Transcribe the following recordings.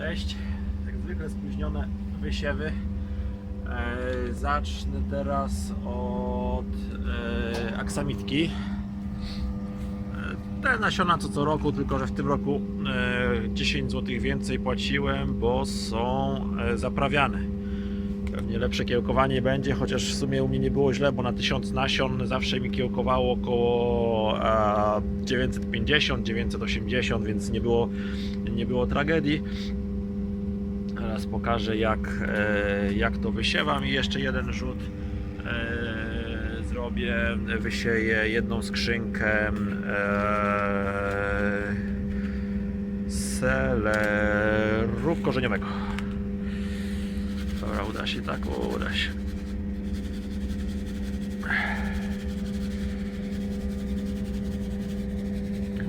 Cześć. Jak zwykle spóźnione wysiewy. E, zacznę teraz od e, aksamitki. E, te nasiona co co roku, tylko że w tym roku e, 10 zł więcej płaciłem, bo są zaprawiane. Pewnie lepsze kiełkowanie będzie, chociaż w sumie u mnie nie było źle, bo na 1000 nasion zawsze mi kiełkowało około e, 950-980, więc nie było, nie było tragedii. Teraz pokażę jak, e, jak to wysiewam i jeszcze jeden rzut e, zrobię. Wysieję jedną skrzynkę e, seleru korzeniowego. Dobra, uda się tak, uda się.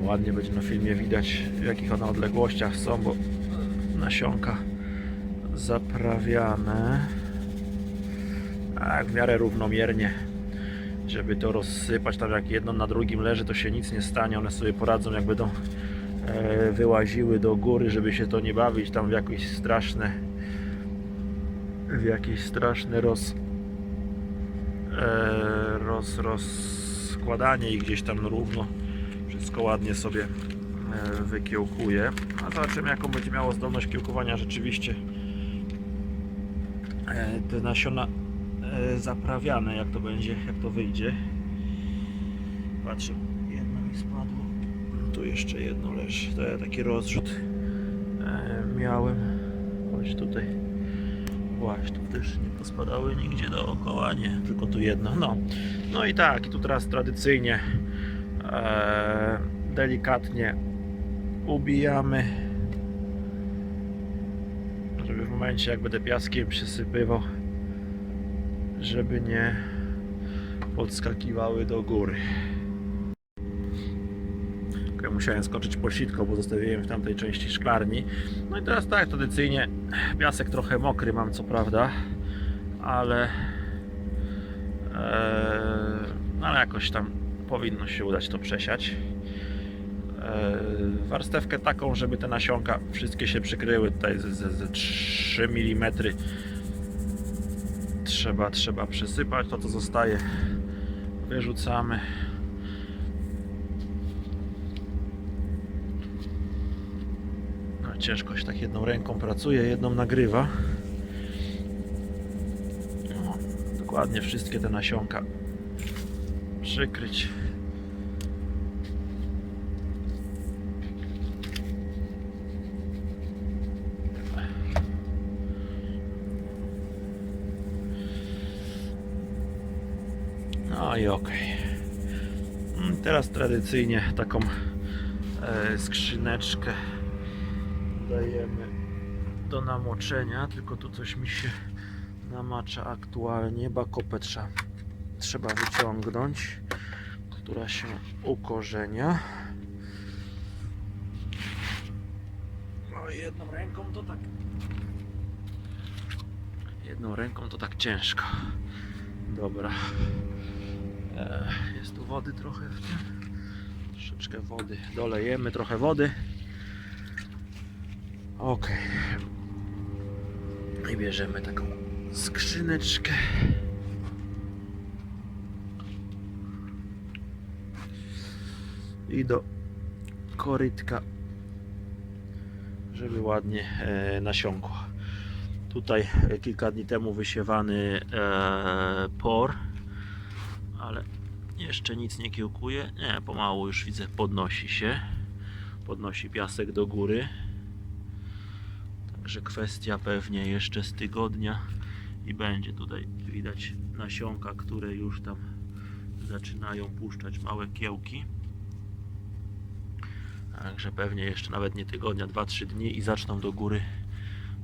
Ładnie będzie na filmie widać w jakich one odległościach są, bo nasionka zaprawiane. Tak, w miarę równomiernie, żeby to rozsypać. Tam jak jedno na drugim leży, to się nic nie stanie. One sobie poradzą, jak będą e, wyłaziły do góry, żeby się to nie bawić tam w jakieś straszne w jakieś straszne roz, e, roz rozkładanie ich gdzieś tam równo. Wszystko ładnie sobie e, wykiełkuje. A zobaczymy jaką będzie miało zdolność kiełkowania rzeczywiście te nasiona e, zaprawiane, jak to będzie, jak to wyjdzie. Patrzę, jedno mi spadło. Tu jeszcze jedno leży. To ja taki rozrzut e, miałem. Chodź tutaj. Właśnie, tu też nie pospadały nigdzie dookoła, nie, tylko tu jedno. No, no i tak, i tu teraz tradycyjnie e, delikatnie ubijamy, momencie jak będę piaskiem przysypywał, żeby nie podskakiwały do góry. Ok, Musiałem skoczyć po sitko, bo zostawiłem w tamtej części szklarni. No i teraz tak, tradycyjnie piasek trochę mokry mam co prawda, ale e, no ale jakoś tam powinno się udać to przesiać. E, warstewkę taką, żeby te nasionka wszystkie się przykryły. Tutaj ze, ze, ze 3 mm trzeba, trzeba przesypać to co zostaje wyrzucamy. No, ciężko się tak jedną ręką pracuje jedną nagrywa. No, dokładnie wszystkie te nasionka przykryć No i okej. Mm, Teraz tradycyjnie taką e, skrzyneczkę dajemy do namoczenia, tylko tu coś mi się namacza aktualnie. Bakopę trzeba, trzeba wyciągnąć, która się ukorzenia. No jedną ręką to tak jedną ręką to tak ciężko. Dobra. Jest tu wody trochę w tym. Troszeczkę wody. Dolejemy trochę wody. Ok. I bierzemy taką skrzyneczkę. I do korytka, żeby ładnie e, nasiąkło. Tutaj e, kilka dni temu wysiewany e, por, ale jeszcze nic nie kiełkuje. Nie, pomału już widzę, podnosi się. Podnosi piasek do góry. Także kwestia pewnie jeszcze z tygodnia i będzie tutaj widać nasionka, które już tam zaczynają puszczać małe kiełki. Także pewnie jeszcze nawet nie tygodnia, 2-3 dni i zaczną do góry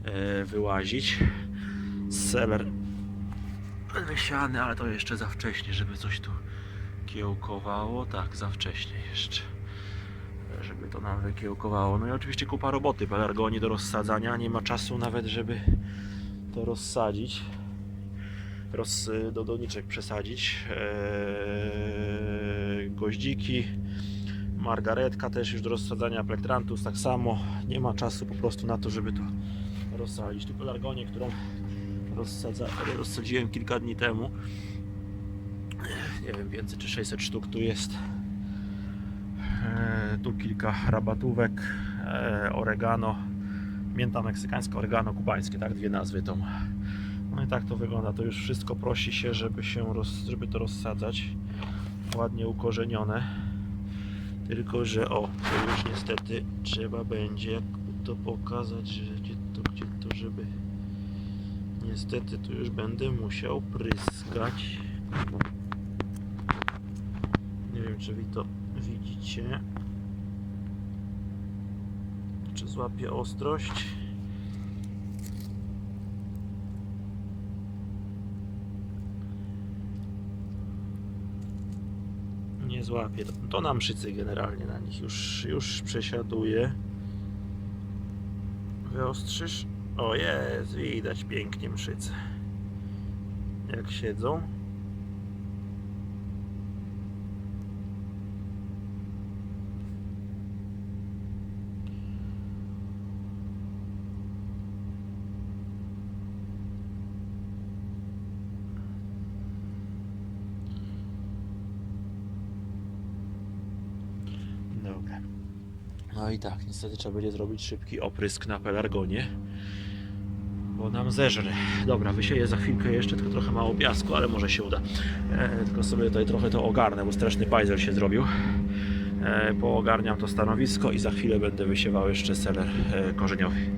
e, wyłazić. Seler wysiany, ale to jeszcze za wcześnie, żeby coś tu kiełkowało. Tak, za wcześnie jeszcze. Żeby to nam wykiełkowało. No i oczywiście kupa roboty, pelargonii do rozsadzania. Nie ma czasu nawet, żeby to rozsadzić. Roz, do doniczek przesadzić. Eee, goździki. margaretka też już do rozsadzania plektrantus tak samo. Nie ma czasu po prostu na to, żeby to rozsadzić. Tu pelargonię, którą rozsadza, rozsadziłem kilka dni temu. Nie wiem, więcej czy 600 sztuk tu jest. E, tu kilka rabatówek, e, oregano, mięta meksykańska, oregano kubańskie, tak dwie nazwy tą. No i tak to wygląda. To już wszystko prosi się, żeby się roz, żeby to rozsadzać. Ładnie ukorzenione. Tylko, że o, to już niestety trzeba będzie jak to pokazać, że gdzie to, gdzie to, żeby niestety tu już będę musiał pryskać. Nie wiem, czy wy to widzicie. Czy złapie ostrość? Nie złapie. To, to na mszycy generalnie na nich już, już przesiaduje. Wyostrzysz? O jest, widać pięknie mszyce. Jak siedzą. Dobra. No i tak, niestety trzeba będzie zrobić szybki oprysk na pelargonie. Bo nam zeżre. Dobra, wysieję za chwilkę jeszcze, tylko trochę mało piasku, ale może się uda. E, tylko sobie tutaj trochę to ogarnę, bo straszny bajzel się zrobił. E, poogarniam to stanowisko i za chwilę będę wysiewał jeszcze seler e, korzeniowy.